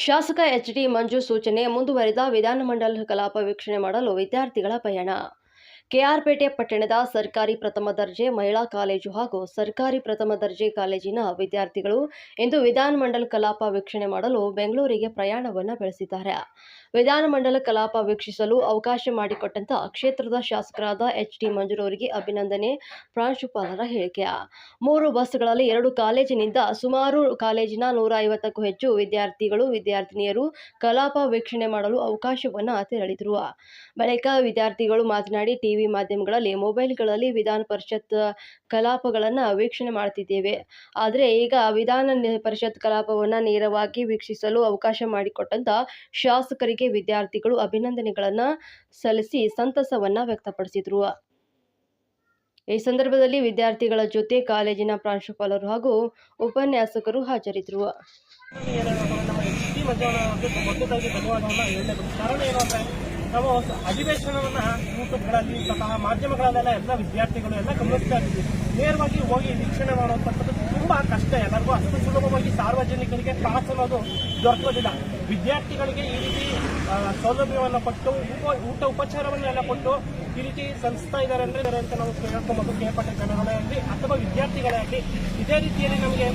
ಶಾಸಕ H D ಮಂಜು ಸೂಚನೆ ಮುಂದುವರಿದ ವಿಧಾನಮಂಡಲ ಕಲಾಪ ವೀಕ್ಷಣೆ ಮಾಡಲು ವಿದ್ಯಾರ್ಥಿಗಳ ಪಯಣ ಕೆಆರ್ಪೇಟೆ ಪಟ್ಟಣದ ಸರ್ಕಾರಿ ಪ್ರಥಮ ದರ್ಜೆ ಮಹಿಳಾ ಕಾಲೇಜು ಹಾಗೂ ಸರ್ಕಾರಿ ಪ್ರಥಮ ದರ್ಜೆ ಕಾಲೇಜಿನ ವಿದ್ಯಾರ್ಥಿಗಳು ಇಂದು ವಿಧಾನಮಂಡಲ ಕಲಾಪ ವೀಕ್ಷಣೆ ಮಾಡಲು ಬೆಂಗಳೂರಿಗೆ ಪ್ರಯಾಣವನ್ನು ಬೆಳೆಸಿದ್ದಾರೆ. ವಿಧಾನಮಂಡಲ ಕಲಾಪ ವೀಕ್ಷಿಸಲು ಅವಕಾಶ ಮಾಡಿಕೊಟ್ಟಂತ ಕ್ಷೇತ್ರದ ಶಾಸಕರಾದ ಎಚ್ ಡಿ ಮಂಜುರವರಿಗೆ ಅಭಿನಂದನೆ, ಪ್ರಾಂಶುಪಾಲರ ಹೇಳಿಕೆ. ಮೂರು ಬಸ್ಗಳಲ್ಲಿ ಎರಡು ಕಾಲೇಜಿನಿಂದ ಸುಮಾರು ಕಾಲೇಜಿನ ನೂರ ಐವತ್ತಕ್ಕೂ ಹೆಚ್ಚು ವಿದ್ಯಾರ್ಥಿಗಳು, ವಿದ್ಯಾರ್ಥಿನಿಯರು ಕಲಾಪ ವೀಕ್ಷಣೆ ಮಾಡಲು ಅವಕಾಶವನ್ನು ತೆರಳಿದರು. ಬಳಿಕ ವಿದ್ಯಾರ್ಥಿಗಳು ಮಾತನಾಡಿ ಟಿವಿ ಮಾಧ್ಯಮಗಳಲ್ಲಿ, ಮೊಬೈಲ್ಗಳಲ್ಲಿ ವಿಧಾನ ಪರಿಷತ್ ಕಲಾಪಗಳನ್ನು ವೀಕ್ಷಣೆ ಮಾಡ್ತಿದ್ದೇವೆ. ಆದರೆ ಈಗ ವಿಧಾನ ಪರಿಷತ್ ಕಲಾಪವನ್ನು ನೇರವಾಗಿ ವೀಕ್ಷಿಸಲು ಅವಕಾಶ ಮಾಡಿಕೊಟ್ಟಂಥ ಶಾಸಕರಿಗೆ ವಿದ್ಯಾರ್ಥಿಗಳು ಅಭಿನಂದನೆಗಳನ್ನು ಸಲ್ಲಿಸಿ ಸಂತಸವನ್ನ ವ್ಯಕ್ತಪಡಿಸಿದರು. ಈ ಸಂದರ್ಭದಲ್ಲಿ ವಿದ್ಯಾರ್ಥಿಗಳ ಜೊತೆ ಕಾಲೇಜಿನ ಪ್ರಾಂಶುಪಾಲರು ಹಾಗೂ ಉಪನ್ಯಾಸಕರು ಹಾಜರಿದ್ದರು ನಮ್ಮ ಅಧಿವೇಶನವನ್ನ ಯೂಟ್ಯೂಬ್ಗಳಲ್ಲಿ ಸ್ವತಃ ಮಾಧ್ಯಮಗಳಲ್ಲೆಲ್ಲ ಎಲ್ಲ ವಿದ್ಯಾರ್ಥಿಗಳು ಎಲ್ಲ ಗಮನಿಸ್ತಾ ಇದ್ದೀವಿ. ನೇರವಾಗಿ ಹೋಗಿ ವೀಕ್ಷಣೆ ಮಾಡುವಂಥದ್ದು ತುಂಬಾ ಕಷ್ಟ. ಎಲ್ಲರಿಗೂ ಅಷ್ಟು ಸುಲಭವಾಗಿ ಸಾರ್ವಜನಿಕರಿಗೆ ಕ್ಲಾಸ್ ಅನ್ನೋದು ದೊರಕೋದಿಲ್ಲ ವಿದ್ಯಾರ್ಥಿಗಳಿಗೆ ಈ ರೀತಿ ಸೌಲಭ್ಯವನ್ನು ಕೊಟ್ಟು ಊಟ ಉಪಚಾರವನ್ನೆಲ್ಲ ಕೊಟ್ಟು ಈ ರೀತಿ ಸಂಸ್ಥಾ ಇದ್ದಾರೆ ಅಂದರೆ ಅಂತ ನಾವು ಕೇಳ್ಕೊಬೋದು ಕೇಳ್ಪಟ್ಟೆ ಜನಗಳೇ ಆಗಲಿ ಅಥವಾ ವಿದ್ಯಾರ್ಥಿಗಳೇ ಆಗಲಿ, ಇದೇ ರೀತಿಯಲ್ಲಿ ನಮಗೆ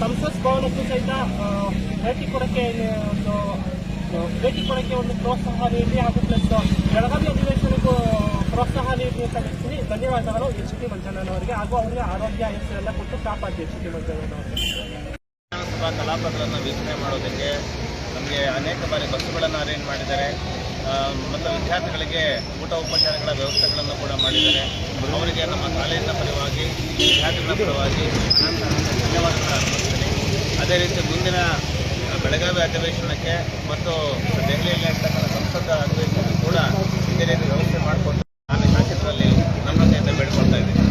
ಸಂಸತ್ ಭವನಕ್ಕೂ ಸಹಿತ ಭೇಟಿ ಕೊಡಕ್ಕೆ ಭೇಟಿ ಕೊಡೋಕ್ಕೆ ಒಂದು ಪ್ರೋತ್ಸಾಹ ನೀಡಿ ಹಾಗೂ ಪ್ಲಸ್ ಬೆಳಗಾವಿ ಅಧಿವೇಶನಕ್ಕೂ ಪ್ರೋತ್ಸಾಹ ನೀಡಿ ಅಂತ ಹೇಳ್ತೀನಿ. ಧನ್ಯವಾದಗಳು. ಎಚ್ ಟಿ ಮಂಜಣ್ಣನವರಿಗೆ ಹಾಗೂ ಅವರಿಗೆ ಆರೋಗ್ಯ ಹೆಸರೆಲ್ಲ ಕೊಟ್ಟು ಕಾಪಾಡಿ ಎಚ್ ಟಿ ಮಂಜಣ್ಣನವರಿಗೆ ವಿಧಾನಸಭಾ ಕಲಾಪಗಳನ್ನು ವೀಕ್ಷಣೆ ಮಾಡೋದಕ್ಕೆ ನಮಗೆ ಅನೇಕ ಬಾರಿ ಬಸ್ಸುಗಳನ್ನು ಅರೇಂಜ್ ಮಾಡಿದ್ದಾರೆ. ಮತ್ತು ವಿದ್ಯಾರ್ಥಿಗಳಿಗೆ ಊಟ ಉಪಚಾರಗಳ ವ್ಯವಸ್ಥೆಗಳನ್ನು ಕೂಡ ಮಾಡಿದ್ದಾರೆ. ಅವರಿಗೆ ನಮ್ಮ ಕಾಲೇಜಿನ ಪರವಾಗಿ, ವಿದ್ಯಾರ್ಥಿಗಳ ಪರವಾಗಿ ಧನ್ಯವಾದಗಳನ್ನು ಅದೇ ರೀತಿ ಮುಂದಿನ ಬೆಳಗಾವಿ ಅಧಿವೇಶನಕ್ಕೆ ಮತ್ತು ದೆಹಲಿಯಲ್ಲಿ ಇರ್ತಕ್ಕಂಥ ಸಂಸದ ಅಧಿವೇಶನಕ್ಕೆ ಕೂಡ ಇದೇ ರೀತಿ ವ್ಯವಸ್ಥೆ ಮಾಡಿಕೊಟ್ಟು ನಾನು ಶಾಸಕರಲ್ಲಿ ನಮ್ರತೆಯಿಂದ ಬೇಡ್ಕೊಳ್ತಾ ಇದ್ದೀನಿ.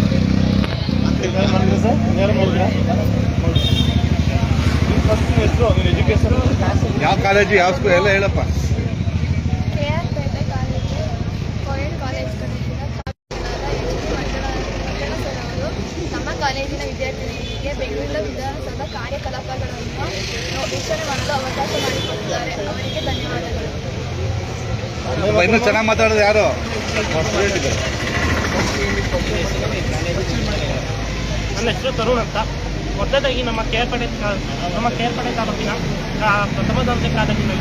ಯಾವ ಕಾಲೇಜು, ಯಾವ ಸ್ಕೂಲ್ ಎಲ್ಲ ಹೇಳಪ್ಪ. ವಿಧಾನಸೌಧ ಕಾರ್ಯಕಲಾಪಗಳನ್ನು ವೀಕ್ಷಣೆ ಮಾಡಲು ಅವಕಾಶ ಮಾಡಿಕೊಡುತ್ತಾರೆ ಅವರಿಗೆ ಧನ್ಯವಾದಗಳು. ಇನ್ನೂ ಚೆನ್ನಾಗಿ ಮಾತಾಡೋದು ಯಾರು? ನನ್ನ ಹೆಸರು ತರುಣ್ ಅಂತ. ಮೊದಲದಾಗಿ ನಮ್ಮ ಕೇರ್ಪಡೆ ನಮ್ಮ ಕೇರ್ಪಡೆ ತಾಲೂಕಿನ ಆ, ಪ್ರಥಮ ದರ್ಜೆ ಕಾಲೇಜಿನ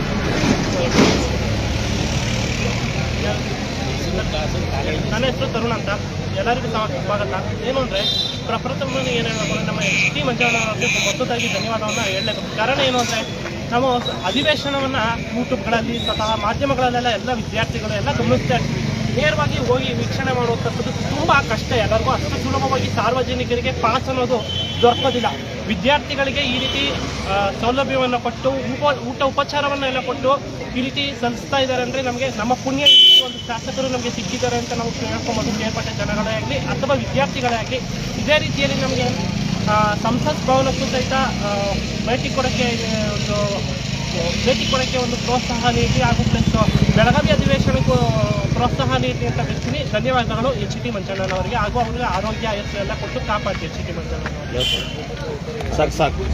ನನ್ನ ಹೆಸರು ತರುಣ್ ಅಂತ. ಎಲ್ಲರಿಗೂ ಸಹ ಸ್ವಾಗತ. ಏನು ಅಂದರೆ ಪ್ರಪ್ರಥಮ ಏನು ನಮ್ಮ ಎಸ್ ಟಿ ಮಂಜಾನ ಅವರಿಗೆ ಮೊದಲಾಗಿ ಧನ್ಯವಾದವನ್ನು ಹೇಳಬೇಕು ಕಾರಣ ಏನು ಅಂದರೆ, ನಾವು ಅಧಿವೇಶನವನ್ನು ಯೂಟ್ಯೂಬ್ಗಳಲ್ಲಿ ಸ್ವತಃ ಮಾಧ್ಯಮಗಳಲ್ಲೆಲ್ಲ ಎಲ್ಲ ವಿದ್ಯಾರ್ಥಿಗಳು, ಎಲ್ಲ ಗಮನಿಸ್ತಾ ಇರ್ತೀವಿ. ನೇರವಾಗಿ ಹೋಗಿ ವೀಕ್ಷಣೆ ಮಾಡುವಂಥದ್ದು ತುಂಬ ಕಷ್ಟ. ಎಲ್ಲರಿಗೂ ಅಷ್ಟು ಸುಲಭವಾಗಿ ಸಾರ್ವಜನಿಕರಿಗೆ ಪಾಸ್ ಅನ್ನೋದು ದೊರಕೋದಿಲ್ಲ. ವಿದ್ಯಾರ್ಥಿಗಳಿಗೆ ಈ ರೀತಿ ಸೌಲಭ್ಯವನ್ನು ಕೊಟ್ಟು, ಉಪ, ಊಟ ಉಪಚಾರವನ್ನೆಲ್ಲ ಕೊಟ್ಟು ಈ ರೀತಿ ಸಲ್ಲಿಸ್ತಾ ಇದ್ದಾರೆ ಅಂದರೆ ನಮಗೆ ನಮ್ಮ ಪುಣ್ಯ ಒಂದು ಶಾಸಕರು ನಮಗೆ ಸಿಕ್ಕಿದ್ದಾರೆ ಅಂತ ನಾವು ಕೇಳ್ಕೊಬೋದು. ಕೇಳ್ಪಟ್ಟ ಜನಗಳೇ ಆಗಲಿ ಅಥವಾ ವಿದ್ಯಾರ್ಥಿಗಳೇ ಆಗಲಿ, ಇದೇ ರೀತಿಯಲ್ಲಿ ನಮಗೆ ಸಂಸತ್ ಭವನಕ್ಕೂ ಸಹಿತ ಭೇಟಿ ಕೊಡೋಕ್ಕೆ ಒಂದು ಭೇಟಿ ಕೊಡೋಕ್ಕೆ ಒಂದು ಪ್ರೋತ್ಸಾಹ ನೀಡಿ ಹಾಗೂ ಪ್ಲಸ್ ಬೆಳಗಾವಿ ಅಧಿವೇಶನಕ್ಕೂ ಪ್ರೋತ್ಸಾಹ ನೀಡಿ ಅಂತ ಹೇಳ್ತೀನಿ ಧನ್ಯವಾದಗಳು. ಎಚ್ ಟಿ ಮಂಜಣ್ಣನವರಿಗೆ ಹಾಗೂ ಅವರಿಗೆ ಆರೋಗ್ಯ ಆಯಸ್ಸು ಎಲ್ಲ ಕೊಟ್ಟು ಕಾಪಾಡಿ ಎಚ್ ಟಿ ಮಂಜಣ್ಣನವರಿಗೆ ಸಾಕು ಸಾಕು.